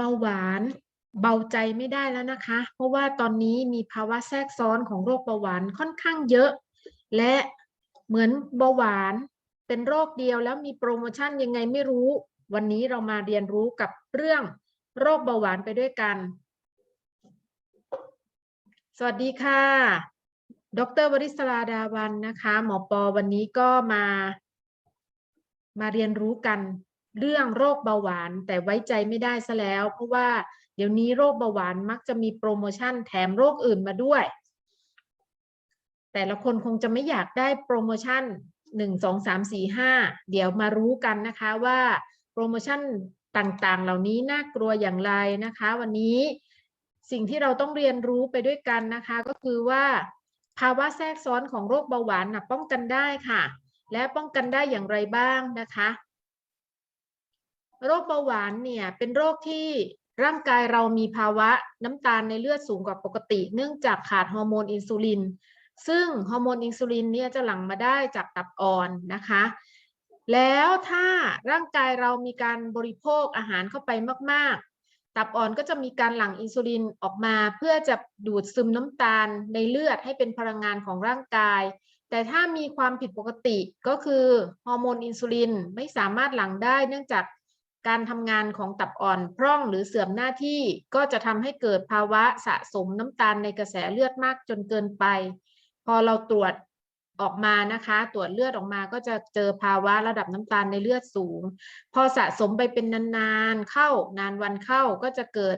เบาหวานเบาใจไม่ได้แล้วนะคะ เพราะว่าตอนนี้มีภาวะแทรกซ้อนของโรคเบาหวานค่อนข้างเยอะ และเหมือนเบาหวานเป็นโรคเดียวแล้วมีโปรโมชั่นยังไงไม่รู้ วันนี้เรามาเรียนรู้กับเรื่องโรคเบาหวานไปด้วยกัน สวัสดีค่ะ ดรวริศราดาวันนะคะ หมอปอวันนี้ก็มา มาเรียนรู้กัน เรื่องโรคเบาหวานแต่ไว้ใจไม่ได้ซะแล้ว เพราะว่าเดี๋ยวนี้โรคเบาหวานมักจะมีโปรโมชั่นแถมโรคอื่นมาด้วย แต่ละคนคงจะไม่อยากได้โปรโมชั่นหนึ่งสองสามสี่ห้าเดี๋ยวมารู้กันนะคะว่าโปรโมชั่นต่างๆ เหล่านี้น่ากลัวอย่างไรนะคะ วันนี้สิ่งที่เราต้องเรียนรู้ไปด้วยกันนะคะ ก็คือว่า ภาวะแทรกซ้อนของโรคเบาหวานนะป้องกันได้ค่ะ และป้องกันได้อย่างไรบ้างนะคะ โรคเบาหวานเนี่ยเป็นโรคที่ร่างกายเรามีภาวะน้ำตาลในเลือดสูงกว่าปกติ เนื่องจากขาดฮอร์โมนอินซูลิน ซึ่งฮอร์โมนอินซูลินเนี่ยจะหลั่งมาได้จากตับอ่อนนะคะ แล้วถ้าร่างกายเรามีการบริโภคอาหารเข้าไปมาก ๆ ตับอ่อนก็จะมีการหลั่งอินซูลินออกมา เพื่อจะดูดซึมน้ำตาลในเลือดให้เป็นพลังงานของร่างกาย แต่ถ้ามีความผิดปกติก็คือฮอร์โมนอินซูลินไม่สามารถหลั่งได้เนื่องจาก การทำงานของตับอ่อนพร่องหรือเสื่อมหน้าที่ก็จะทำให้เกิดภาวะสะสมน้ำตาลในกระแสเลือดมากจนเกินไป พอเราตรวจออกมานะคะ ตรวจเลือดออกมาก็จะเจอภาวะระดับน้ำตาลในเลือดสูง พอสะสมไปเป็นนานๆเข้านานวันเข้าก็จะเกิด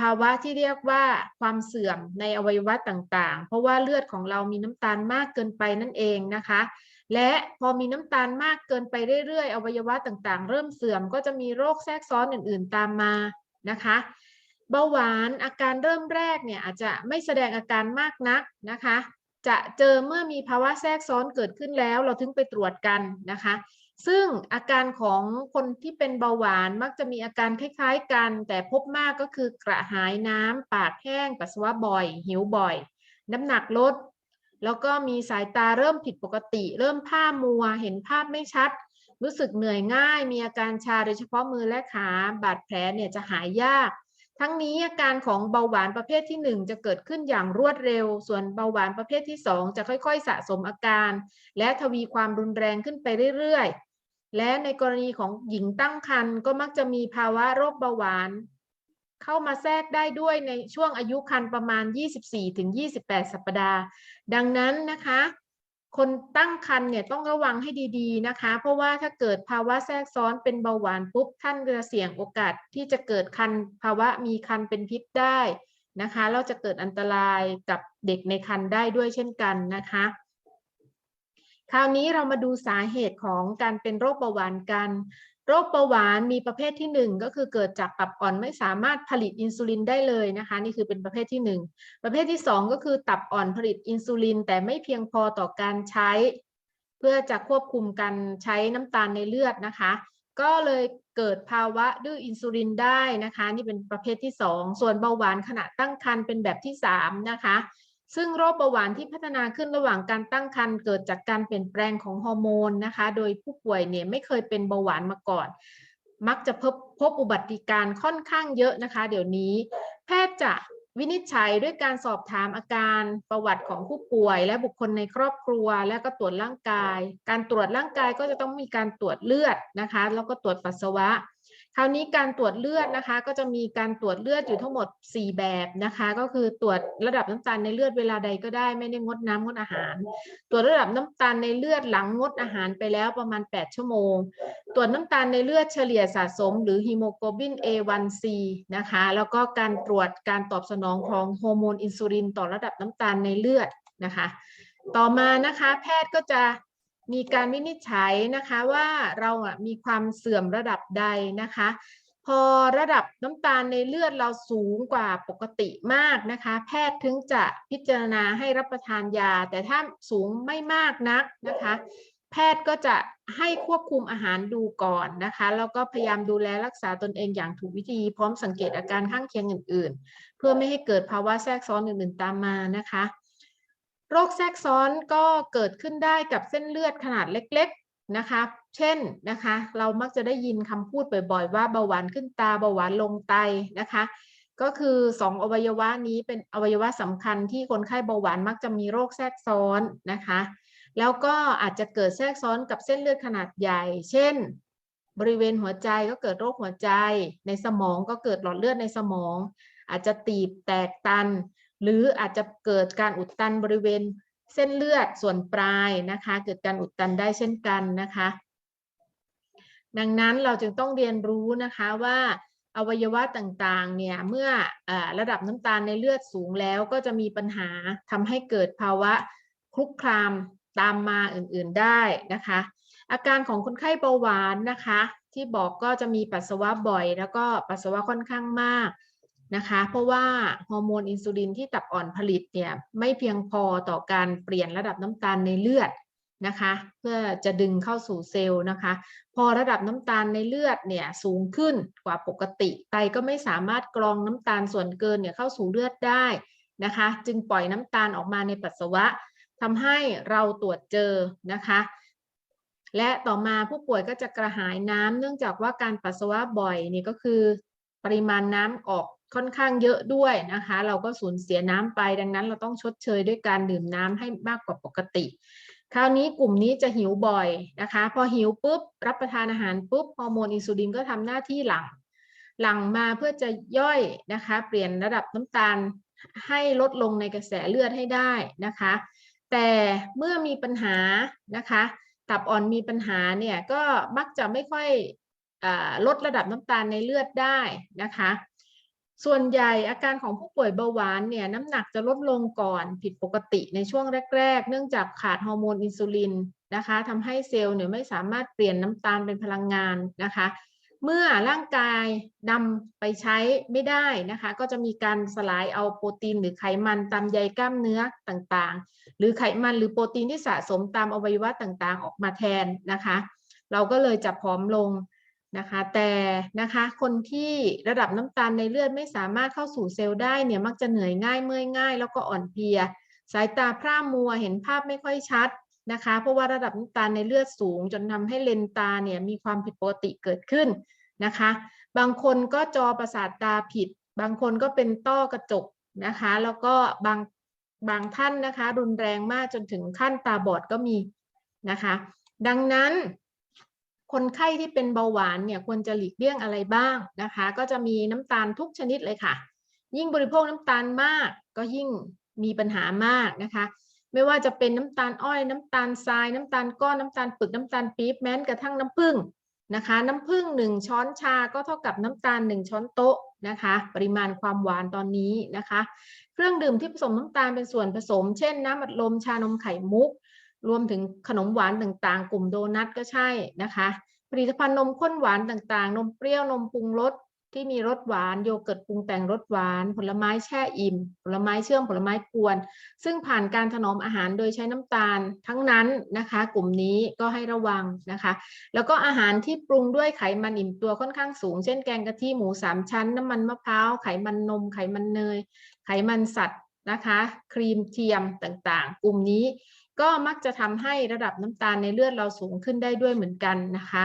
ภาวะที่เรียกว่าความเสื่อมในอวัยวะต่างๆ เพราะว่าเลือดของเรามีน้ำตาลมากเกินไปนั่นเองนะคะ และพอมีน้ำตาลมากเกินไปเรื่อยๆ อวัยวะต่างๆ เริ่มเสื่อมก็จะมีโรคแทรกซ้อนอื่นๆตามมานะคะเบาหวานอาการเริ่มแรกเนี่ยอาจจะไม่แสดงอาการมากนักนะคะ จะเจอเมื่อมีภาวะแทรกซ้อนเกิดขึ้นแล้ว เราถึงไปตรวจกันนะคะ ซึ่งอาการของคนที่เป็นเบาหวานมักจะมีอาการคล้ายๆกัน แต่พบมากก็คือกระหายน้ำปากแห้งปัสสาวะบ่อย หิวบ่อย น้ำหนักลด แล้วก็มีสายตาเริ่มผิดปกติ เริ่มผ้ามัว เห็นภาพไม่ชัด รู้สึกเหนื่อยง่าย มีอาการชาโดยเฉพาะมือและขา บาดแผลเนี่ยจะหายยาก ทั้งนี้อาการของเบาหวานประเภทที่ 1 จะเกิดขึ้นอย่างรวดเร็ว ส่วนเบาหวานประเภทที่ 2 จะค่อยๆ สะสมอาการ และทวีความรุนแรงขึ้นไปเรื่อยๆ และในกรณีของหญิงตั้งครรภ์ก็มักจะมีภาวะโรคเบาหวาน เข้ามาแทรกได้ด้วยในช่วงอายุครรภ์ประมาณ 24-28 สัปดาห์ ดังนั้นนะคะ คนตั้งครรภ์เนี่ยต้องระวังให้ดีๆนะคะ เพราะว่าถ้าเกิดภาวะแทรกซ้อนเป็นเบาหวานปุ๊บท่านจะเสี่ยงโอกาสที่จะเกิดคันภาวะมีคันเป็นพิษได้นะคะแล้วจะเกิดอันตรายกับเด็กในคันได้ด้วยเช่นกันนะคะ คราวนี้เรามาดูสาเหตุของการเป็นโรคเบาหวานกัน โรคเบาหวานมีประเภทที่ 1 ก็คือเกิดจากตับอ่อนไม่สามารถผลิตอินซูลินได้เลยนะคะ นี่คือเป็นประเภทที่ 1 ประเภทที่ 2 ก็คือตับอ่อนผลิตอินซูลิน แต่ไม่เพียงพอต่อการใช้ เพื่อจะควบคุมการใช้น้ำตาลในเลือดนะคะ ก็เลยเกิดภาวะดื้ออินซูลินได้นะคะ นี่เป็นประเภทที่ 2 ส่วนเบาหวานขณะตั้งครรภ์เป็นแบบที่3นะคะ ซึ่งโรคเบาหวานที่พัฒนาขึ้นระหว่างการตั้งครรภ์เกิดจากการเปลี่ยนแปลงของฮอร์โมนนะคะ โดยผู้ป่วยเนี่ยไม่เคยเป็นเบาหวานมาก่อน มักจะพบพบอุบัติการ์ค่อนข้างเยอะนะคะ เดี๋ยวนี้ แพทย์จะวินิจฉัยด้วยการสอบถามอาการประวัติของผู้ป่วย และบุคคลในครอบครัว และก็ตรวจร่างกาย การตรวจร่างกายก็จะต้องมีการตรวจเลือดนะคะ แล้วก็ตรวจปัสสาวะ คราวนี้การตรวจเลือดนะคะ ก็จะมีการตรวจเลือดอยู่ทั้งหมด 4 แบบนะคะ ก็คือตรวจระดับน้ำตาลในเลือดเวลาใดก็ได้ไม่ได้งดน้ำงดอาหาร ตรวจระดับน้ำตาลในเลือดหลังงดอาหารไปแล้วประมาณ 8 ชั่วโมง ตรวจน้ำตาลในเลือดเฉลี่ยสะสม หรือฮีโมโกลบิน A1C นะคะ แล้วก็การตรวจการตอบสนองของฮอร์โมนอินซูลินต่อระดับน้ำตาลในเลือดนะคะ ต่อมานะคะ แพทย์ก็จะ มีการวินิจฉัยนะคะว่าเราอะมีความเสื่อมระดับใดนะคะ พอระดับน้ำตาลในเลือดเราสูงกว่าปกติมากนะคะ แพทย์ถึงจะพิจารณาให้รับประทานยา แต่ถ้าสูงไม่มากนักนะคะ แพทย์ก็จะให้ควบคุมอาหารดูก่อนนะคะแล้วก็พยายามดูแลรักษาตนเองอย่างถูกวิธีพร้อมสังเกตอาการข้างเคียงอื่น ๆ เพื่อไม่ให้เกิดภาวะแทรกซ้อนอื่นๆตามมานะคะ โรคแทรกซ้อนก็เกิดขึ้นได้กับเส้นเลือดขนาดเล็กนะคะ เช่นนะคะ เรามักจะได้ยินคำพูดบ่อยๆว่าเบาหวานขึ้นตาเบาหวานลงไตนะคะ ก็คือสองอวัยวะนี้เป็นอวัยวะสำคัญที่คนไข้เบาหวานมักจะมีโรคแทรกซ้อนนะคะ แล้วก็อาจจะเกิดแทรกซ้อนกับเส้นเลือดขนาดใหญ่ เช่น บริเวณหัวใจก็เกิดโรคหัวใจ ในสมองก็เกิดหลอดเลือดในสมอง อาจจะตีบแตกตัน หรืออาจจะเกิดการอุดตันบริเวณเส้นเลือดส่วนปลายนะคะ เกิดการอุดตันได้เช่นกันนะคะ ดังนั้นเราจึงต้องเรียนรู้นะคะว่าอวัยวะต่างๆ เนี่ย เมื่ออระดับน้ำตาลในเลือดสูงแล้วก็จะมีปัญหาทำให้เกิดภาวะคลุกคลามตามมาอื่นๆได้นะคะ อาการของคนไข้เบาหวานนะคะ ที่บอกก็จะมีปัสสาวะบ่อย แล้วก็ปัสสาวะค่อนข้างมาก นะคะเพราะว่าฮอร์โมนอินซูลินที่ตับอ่อนผลิตเนี่ยไม่เพียงพอต่อการเปลี่ยนระดับน้ำตาลในเลือดนะคะเพื่อจะดึงเข้าสู่เซลล์นะคะ พอระดับน้ำตาลในเลือดเนี่ยสูงขึ้นกว่าปกติ ไตก็ไม่สามารถกรองน้ำตาลส่วนเกินเนี่ยเข้าสู่เลือดได้นะคะ จึงปล่อยน้ำตาลออกมาในปัสสาวะทำให้เราตรวจเจอนะคะ และต่อมาผู้ป่วยก็จะกระหายน้ำเนื่องจากว่าการปัสสาวะบ่อยนี่ก็คือปริมาณน้ำออก ค่อนข้างเยอะด้วยนะคะ เราก็สูญเสียน้ำไปดังนั้น เราต้องชดเชยด้วยการดื่มน้ำให้มากกว่าปกติ คราวนี้กลุ่มนี้จะหิวบ่อยนะคะ พอหิวปุ๊บรับประทานอาหารปุ๊บฮอร์โมนอินซูลินก็ทำหน้าที่หลังหลังมาเพื่อจะย่อยนะคะ เปลี่ยนระดับน้ำตาลให้ลดลงในกระแสเลือดให้ได้นะคะ แต่เมื่อมีปัญหานะคะ ตับอ่อนมีปัญหาเนี่ยก็มักจะไม่ค่อยอลดระดับน้ำตาลในเลือดได้นะคะ ส่วนใหญ่อาการของผู้ป่วยเบาหวานเนี่ยน้ำหนักจะลดลงก่อนผิดปกติในช่วงแรก ๆ เนื่องจากขาดฮอร์โมนอินซูลินนะคะทำให้เซลล์เนี่ยไม่สามารถเปลี่ยนน้ำตาลเป็นพลังงานนะคะ เมื่อร่างกายนำไปใช้ไม่ได้นะคะ ก็จะมีการสลายเอาโปรตีนหรือไขมันตามใยกล้ามเนื้อต่างๆ หรือไขมันหรือโปรตีนที่สะสมตามอวัยวะต่างๆ ออกมาแทนนะคะ เราก็เลยจะผอมลง นะคะแต่นะคะคนที่ระดับน้ำตาลในเลือดไม่สามารถเข้าสู่เซลล์ได้เนี่ยมักจะเหนื่อยง่ายเมื่อยง่าย แล้วก็อ่อนเพลีย สายตาพร่ามัวเห็นภาพไม่ค่อยชัดนะคะเพราะว่าระดับน้ำตาลในเลือดสูง จนทำให้เลนตาเนี่ยมีความผิดปกติเกิดขึ้นนะคะ บางคนก็จอประสาทตาผิด บางคนก็เป็นต้อกระจกนะคะ แล้วก็บางบางท่านนะคะ รุนแรงมากจนถึงขั้นตาบอดก็มีนะคะ ดังนั้น คนไข้ที่เป็นเบาหวานเนี่ยควรจะหลีกเลี่ยงอะไรบ้างนะคะ ก็จะมีน้ำตาลทุกชนิดเลยค่ะ ยิ่งบริโภคน้ำตาลมากก็ยิ่งมีปัญหามากนะคะ ไม่ว่าจะเป็นน้ำตาลอ้อย น้ำตาลทราย น้ำตาลก้อนน้ำตาลปึกน้ำตาลปี๊บแม้กระทั่งน้ำผึ้งนะคะ น้ำผึ้งหนึ่งช้อนชาก็เท่ากับน้ำตาลหนึ่งช้อนโต๊ะนะคะ ปริมาณความหวานตอนนี้นะคะ เครื่องดื่มที่ผสมน้ำตาลเป็นส่วนผสม เช่น น้ำอัดลมชานมไข่มุก รวมถึงขนมหวานต่างๆ กลุ่มโดนัทก็ใช่นะคะ ผลิตภัณฑ์นมข้นหวานต่างๆ นมเปรี้ยวนมปรุงรสที่มีรสหวานโยเกิร์ตปรุงแต่งรสหวาน ผลไม้แช่อิ่ม ผลไม้เชื่อมผลไม้กวน ซึ่งผ่านการถนอมอาหารโดยใช้น้ำตาลทั้งนั้นนะคะ กลุ่มนี้ก็ให้ระวังนะคะ แล้วก็อาหารที่ปรุงด้วยไขมันอิ่มตัวค่อนข้างสูง เช่นแกงกะทิหมูสามชั้น น้ำมันมะพร้าวไขมันนม ไขมันเนย ไขมันสัตว์นะคะ ครีมเทียมต่างๆ กลุ่มนี้ ก็มักจะทำให้ระดับน้ำตาลในเลือดเราสูงขึ้นได้ด้วยเหมือนกันนะคะ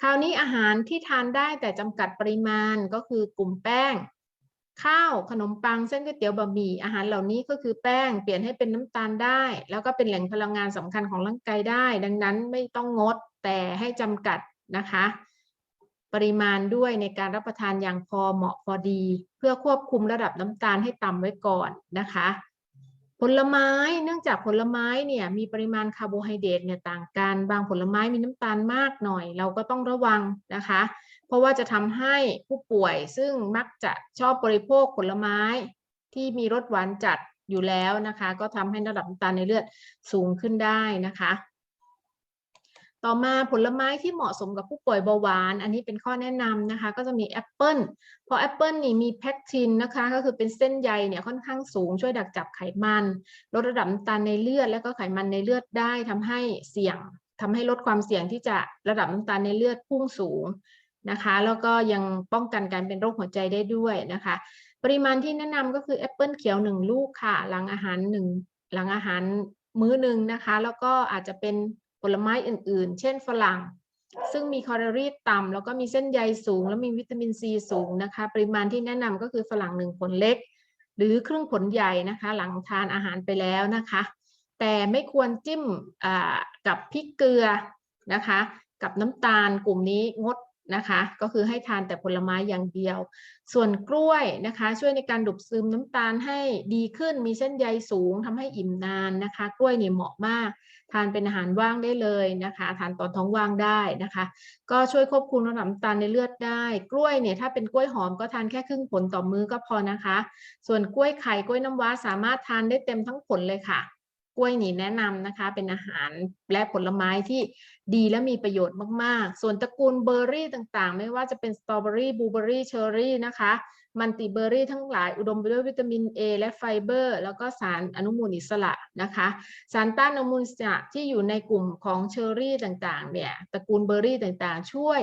คราวนี้อาหารที่ทานได้แต่จำกัดปริมาณก็คือกลุ่มแป้ง ข้าวขนมปังเส้นก๋วยเตี๋ยวบะหมี่อาหารเหล่านี้ก็คือแป้งเปลี่ยนให้เป็นน้ำตาลได้ แล้วก็เป็นแหล่งพลังงานสำคัญของร่างกายได้ ดังนั้นไม่ต้องงดแต่ให้จำกัดนะคะ ปริมาณด้วยในการรับประทานอย่างพอเหมาะพอดี เพื่อควบคุมระดับน้ำตาลให้ต่ำไว้ก่อนนะคะ ลไม้เนื่องจากผลไม้เนี่ยมีปริมาณคาร์โบไฮเดรตเนี่ยต่างกัน บางผลไม้มีน้ำตาลมากหน่อย เราก็ต้องระวังนะคะ เพราะว่าจะทำให้ผู้ป่วยซึ่งมักจะชอบบริโภคผลไม้ที่มีรสหวานจัดอยู่แล้วนะคะ ก็ทำให้ระดับน้ำตาลในเลือดสูงขึ้นได้นะคะ ต่อมาผลไม้ที่เหมาะสมกับผู้ป่วยเบาหวาน อันนี้เป็นข้อแนะนำนะคะ ก็จะมีแอปเปิลเพราะแอปเปิลนี่มีแพคทินนะคะ ก็คือเป็นเส้นใยเนี่ยค่อนข้างสูงช่วยดักจับไขมัน ลดระดับน้ำตาลในเลือด แล้วก็ไขมันในเลือดได้ทำให้เสี่ยงทำให้ลดความเสี่ยงที่จะระดับน้ำตาลในเลือดพุ่งสูงนะคะ แล้วก็ยังป้องกันการเป็นโรคหัวใจได้ด้วยนะคะ ปริมาณที่แนะนำก็คือแอปเปิลเขียวหนึ่งลูกค่ะ หลังอาหารหนึ่งหลังอาหารมื้อหนึ่งนะคะ แล้วก็อาจจะเป็น ผลไม้อื่นๆ เช่นฝรั่ง ซึ่งมีแคลอรี่ต่ำแล้วก็มีเส้นใยสูง แล้วมีวิตามินซีสูงนะคะ ปริมาณที่แนะนำก็คือฝรั่งหนึ่งผลเล็ก หรือครึ่งผลใหญ่นะคะ หลังทานอาหารไปแล้วนะคะ แต่ไม่ควรจิ้มกับพริกเกลือนะคะ กับน้ำตาลกลุ่มนี้งดนะคะ ก็คือให้ทานแต่ผลไม้อย่างเดียว ส่วนกล้วยนะคะ ช่วยในการดูดซึมน้ำตาลให้ดีขึ้น มีเส้นใยสูงทำให้อิ่มนานนะคะ กล้วยเนี่ยเหมาะมาก ทานเป็นอาหารว่างได้เลยนะคะทานตอนท้องว่างได้นะคะ ก็ช่วยควบคุมระดับน้ำตาลในเลือดได้ กล้วยเนี่ยถ้าเป็นกล้วยหอมก็ทานแค่ครึ่งผลต่อมื้อก็พอนะคะ ส่วนกล้วยไข่กล้วยน้ำว้าสามารถทานได้เต็มทั้งผลเลยค่ะกล้วยนี่แนะนำนะคะ เป็นอาหารและผลไม้ที่ดีและมีประโยชน์มาก ๆ ส่วนตระกูลเบอร์รี่ต่างๆ ไม่ว่าจะเป็นสตรอเบอรี่บลูเบอรี่เชอร์รี่นะคะ มันติเบอร์รี่ทั้งหลายอุดมไปด้วยวิตามิน A และไฟเบอร์ แล้วก็สารอนุมูลอิสระนะคะ สารต้านอนุมูลอิสระที่อยู่ในกลุ่มของเชอร์รี่ต่างๆเนี่ยตระกูลเบอร์รี่ต่างๆ ช่วย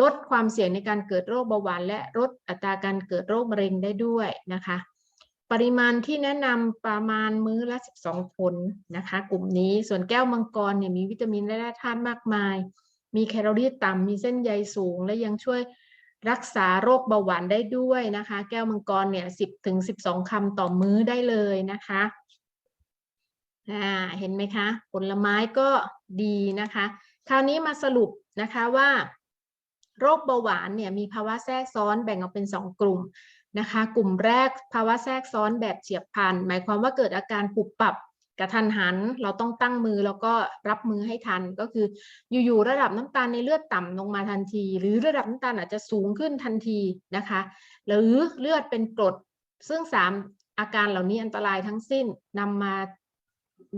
ลดความเสี่ยงในการเกิดโรคเบาหวานและลดอัตราการเกิดโรคมะเร็งได้ด้วยนะคะ ปริมาณที่แนะนำประมาณมื้อละ 12 ผลนะคะ กลุ่มนี้ส่วนแก้วมังกรเนี่ยมีวิตามินและแร่ธาตุมากมาย มีแคลอรี่ต่ำมีเส้นใยสูง และยังช่วย รักษาโรคเบาหวานได้ด้วยนะคะ แก้วมังกรเนี่ย10ถึง12คำต่อมื้อได้เลยนะคะอ่าเห็นไหมคะ ผลไม้ก็ดีนะคะ คราวนี้มาสรุปนะคะว่า โรคเบาหวานเนี่ยมีภาวะแทรกซ้อนแบ่งออกเป็น 2 กลุ่มนะคะ กลุ่มแรกภาวะแทรกซ้อนแบบเฉียบพลันหมายความว่าเกิดอาการปุบปับ กระทันหันเราต้องตั้งมือแล้วก็รับมือให้ทันก็คืออยู่ๆระดับน้ำตาลในเลือดต่ำลงมาทันที หรือระดับน้ำตาลอาจจะสูงขึ้นทันทีนะคะหรือเลือดเป็นกรดซึ่งสามอาการเหล่านี้อันตรายทั้งสิ้นนำมา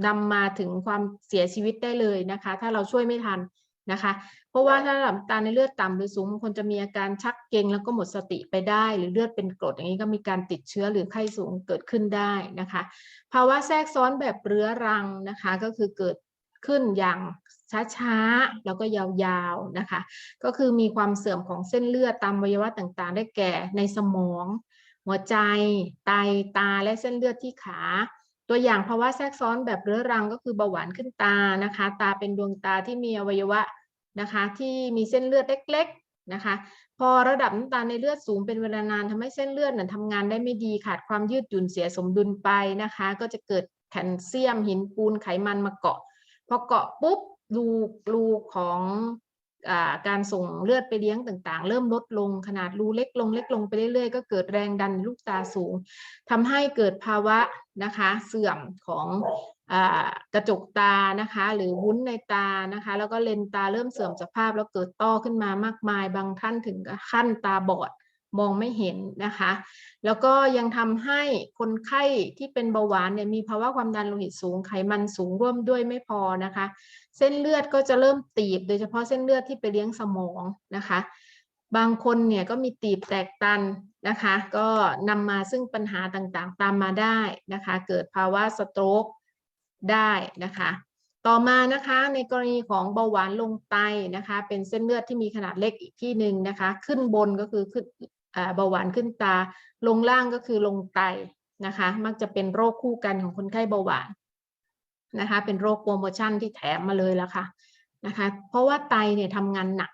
นำมาถึงความเสียชีวิตได้เลยนะคะ ถ้าเราช่วยไม่ทัน นะคะ เพราะว่าถ้าระดับน้ำตาลในเลือดต่ำหรือสูงบางคนจะมีอาการชักเกร็งแล้วก็หมดสติไปได้ หรือเลือดเป็นกรดอย่างนี้ก็มีการติดเชื้อหรือไข้สูงเกิดขึ้นได้นะคะ ภาวะแทรกซ้อนแบบเรื้อรังนะคะก็คือเกิดขึ้นอย่างช้าๆ แล้วก็ยาวๆนะคะ ก็คือมีความเสื่อมของเส้นเลือดตามวัยวะต่างๆ ได้แก่ในสมอง หัวใจ ไต ตา และเส้นเลือดที่ขา ตัวอย่างภาวะแทรกซ้อนแบบเรื้อรังก็คือเบาหวานขึ้นตานะคะ ตาเป็นดวงตาที่มีอวัยวะนะคะ ที่มีเส้นเลือดเล็ก ๆนะคะ พอระดับน้ำตาลในเลือดสูงเป็นเวลานานทำให้เส้นเลือดนั้นทำงานได้ไม่ดีขาดความยืดหยุ่นเสียสมดุลไปนะคะ ก็จะเกิดแคลเซียมหินปูนไขมันมาเกาะพอเกาะปุ๊บรูรูของ การส่งเลือดไปเลี้ยงต่างๆ เริ่มลดลงขนาดรูเล็กลงเล็กลงไปเรื่อยๆ ก็เกิดแรงดันลูกตาสูงทำให้เกิดภาวะนะคะเสื่อมของอกระจกตานะคะ หรือวุ้นในตานะคะ แล้วก็เลนตาเริ่มเสื่อมสภาพแล้วเกิดต้อขึ้นมามากมาย บางท่านถึงขั้นตาบอด มองไม่เห็นนะคะ แล้วก็ยังทำให้คนไข้ที่เป็นเบาหวานเนี่ยมีภาวะความดันโลหิตสูงไขมันสูงร่วมด้วยไม่พอนะคะ เส้นเลือดก็จะเริ่มตีบ โดยเฉพาะเส้นเลือดที่ไปเลี้ยงสมองนะคะ บางคนเนี่ยก็มีตีบแตกตันนะคะ ก็นำมาซึ่งปัญหาต่างๆ ตามมาได้นะคะ เกิดภาวะสโตรกได้นะคะต่อมานะคะในกรณีของเบาหวานลงไตนะคะ เป็นเส้นเลือดที่มีขนาดเล็กอีกที่หนึ่งนะคะ ขึ้นบนก็คือขึ้น เบาหวานขึ้นตา ลงล่างก็คือลงไตนะคะ มักจะเป็นโรคคู่กันของคนไข้เบาหวานนะคะ เป็นโรคโปรโมชั่นที่แถมมาเลยแล้วค่ะนะคะ เพราะว่าไตเนี่ยทำงานหนัก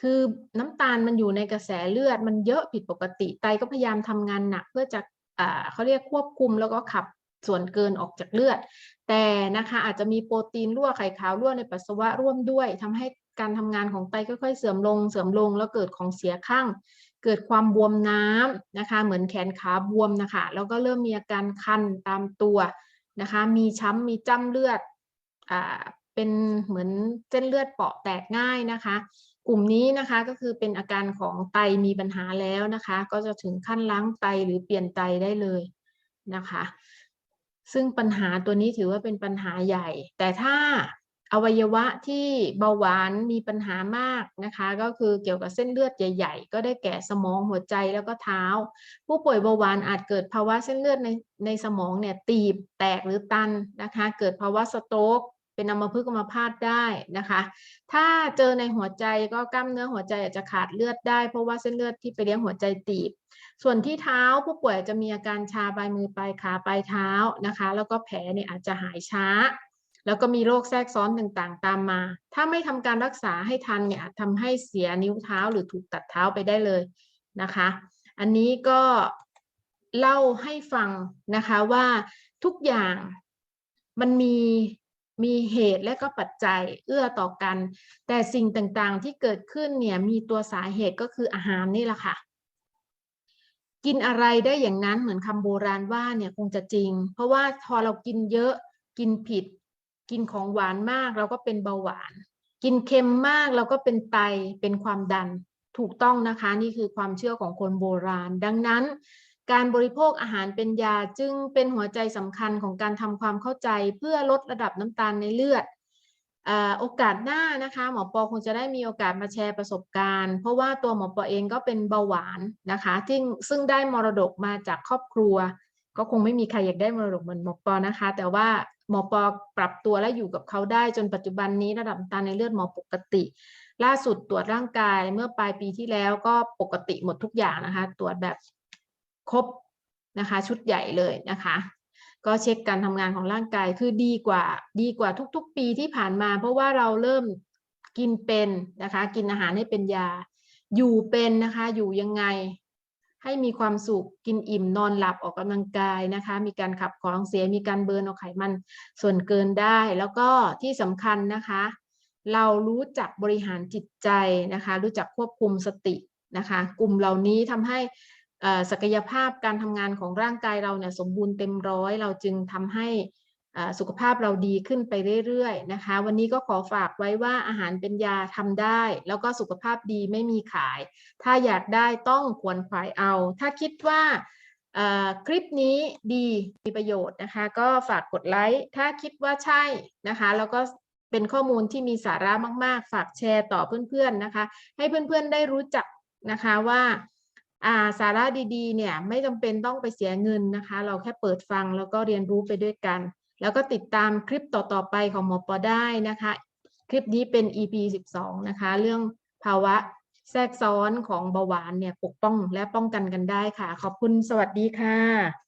คือน้ำตาลมันอยู่ในกระแสเลือดมันเยอะผิดปกติ ไตก็พยายามทำงานหนักเพื่อจะอ่าเขาเรียกควบคุมแล้วก็ขับส่วนเกินออกจากเลือด แต่นะคะอาจจะมีโปรตีนรั่วไข่ขาวรั่วในปัสสาวะร่วมด้วยทำให้การทำงานของไตค่อยๆ เสื่อมลงเสื่อมลงแล้วเกิดของเสียข้าง เกิดความบวมน้ำนะคะ เหมือนแขนขาบวมนะคะ แล้วก็เริ่มมีอาการคันตามตัวนะคะ มีช้ำมีจ้ำเลือดอ่าเป็นเหมือนเส้นเลือดเปาะแตกง่ายนะคะ กลุ่มนี้นะคะก็คือเป็นอาการของไตมีปัญหาแล้วนะคะ ก็จะถึงขั้นล้างไตหรือเปลี่ยนไตได้เลยนะคะ ซึ่งปัญหาตัวนี้ถือว่าเป็นปัญหาใหญ่ แต่ถ้า อวัยวะที่เบาหวานมีปัญหามากนะคะ ก็คือเกี่ยวกับเส้นเลือดใหญ่ ๆ ก็ได้แก่สมองหัวใจแล้วก็เท้า ผู้ป่วยเบาหวานอาจเกิดภาวะเส้นเลือดในในสมองเนี่ยตีบแตกหรือตันนะคะ เกิดภาวะสโตรกเป็นอัมพฤกษ์อัมพาตได้นะคะ ถ้าเจอในหัวใจก็กล้ามเนื้อหัวใจอาจจะขาดเลือดได้ เพราะว่าเส้นเลือดที่ไปเลี้ยงหัวใจตีบ ส่วนที่เท้าผู้ป่วยจะมีอาการชาปลายมือปลายขาปลายเท้านะคะ แล้วก็แผลเนี่ยอาจจะหายช้า แล้วก็มีโรคแทรกซ้อนต่างๆ ตามมา ถ้าไม่ทำการรักษาให้ทันเนี่ยอาจทำให้เสียนิ้วเท้าหรือถูกตัดเท้าไปได้เลยนะคะ อันนี้ก็เล่าให้ฟังนะคะว่าทุกอย่างมันมีมีเหตุและก็ปัจจัยเอื้อต่อกัน แต่สิ่งต่างๆที่เกิดขึ้นเนี่ยมีตัวสาเหตุก็คืออาหารนี่แหละค่ะ กินอะไรได้อย่างนั้นเหมือนคำโบราณว่าเนี่ยคงจะจริง เพราะว่าพอเรากินเยอะกินผิด กินของหวานมากเราก็เป็นเบาหวาน กินเค็มมากเราก็เป็นไตเป็นความดันถูกต้องนะคะนี่คือความเชื่อของคนโบราณ ดังนั้น การบริโภคอาหารเป็นยาจึงเป็นหัวใจสำคัญของการทำความเข้าใจเพื่อลดระดับน้ำตาลในเลือดโอกาสหน้านะคะหมอปอคงจะได้มีโอกาสมาแชร์ประสบการณ์ เพราะว่าตัวหมอปอเองก็เป็นเบาหวานนะคะที่ซึ่งได้มรดกมาจากครอบครัว ก็คงไม่มีใครอยากได้มรดกเหมือนหมอปอนะคะ แต่ว่า หมอปอปรับตัวและอยู่กับเขาได้จนปัจจุบันนี้ระดับตาในเลือดหมอปกติ ล่าสุดตรวจร่างกายเมื่อปลายปีที่แล้วก็ปกติหมดทุกอย่างนะคะ ตรวจแบบครบนะคะ ชุดใหญ่เลยนะคะ ก็เช็คการทำงานของร่างกายคือดีกว่า ดีกว่าทุกๆ ปีที่ผ่านมา เพราะว่าเราเริ่มกินเป็นนะคะ กินอาหารให้เป็นยา อยู่เป็นนะคะ อยู่ยังไง ให้มีความสุขกินอิ่มนอนหลับออกกำลังกายนะคะ มีการขับของเสียมีการเบิร์นเอาไขมันส่วนเกินได้ แล้วก็ที่สำคัญนะคะ เรารู้จักบริหารจิตใจนะคะ รู้จักควบคุมสตินะคะ กลุ่มเหล่านี้ทำให้ศักยภาพการทำงานของร่างกายเราเนี่ยสมบูรณ์เต็มร้อย เราจึงทำให้ สุขภาพเราดีขึ้นไปเรื่อยๆนะคะ วันนี้ก็ขอฝากไว้ว่าอาหารเป็นยาทำได้ แล้วก็สุขภาพดีไม่มีขาย ถ้าอยากได้ต้องควรขวายเอา ถ้าคิดว่าคลิปนี้ดีมีประโยชน์นะคะ ก็ฝากกดไลค์ถ้าคิดว่าใช่นะคะ แล้วก็เป็นข้อมูลที่มีสาระมาก ๆ ฝากแชร์ต่อเพื่อนๆนะคะ ให้เพื่อนๆได้รู้จักนะคะว่าอ่าสาระดีๆ เนี่ยไม่จำเป็นต้องไปเสียเงินนะคะ เราแค่เปิดฟังแล้วก็เรียนรู้ไปด้วยกัน แล้วก็ติดตามคลิปต่อๆไปของหมอปอได้นะคะ คลิปนี้เป็น EP 12 นะคะ เรื่องภาวะแทรกซ้อนของเบาหวานเนี่ยปกป้องและป้องกันกันได้ค่ะ ขอบคุณสวัสดีค่ะ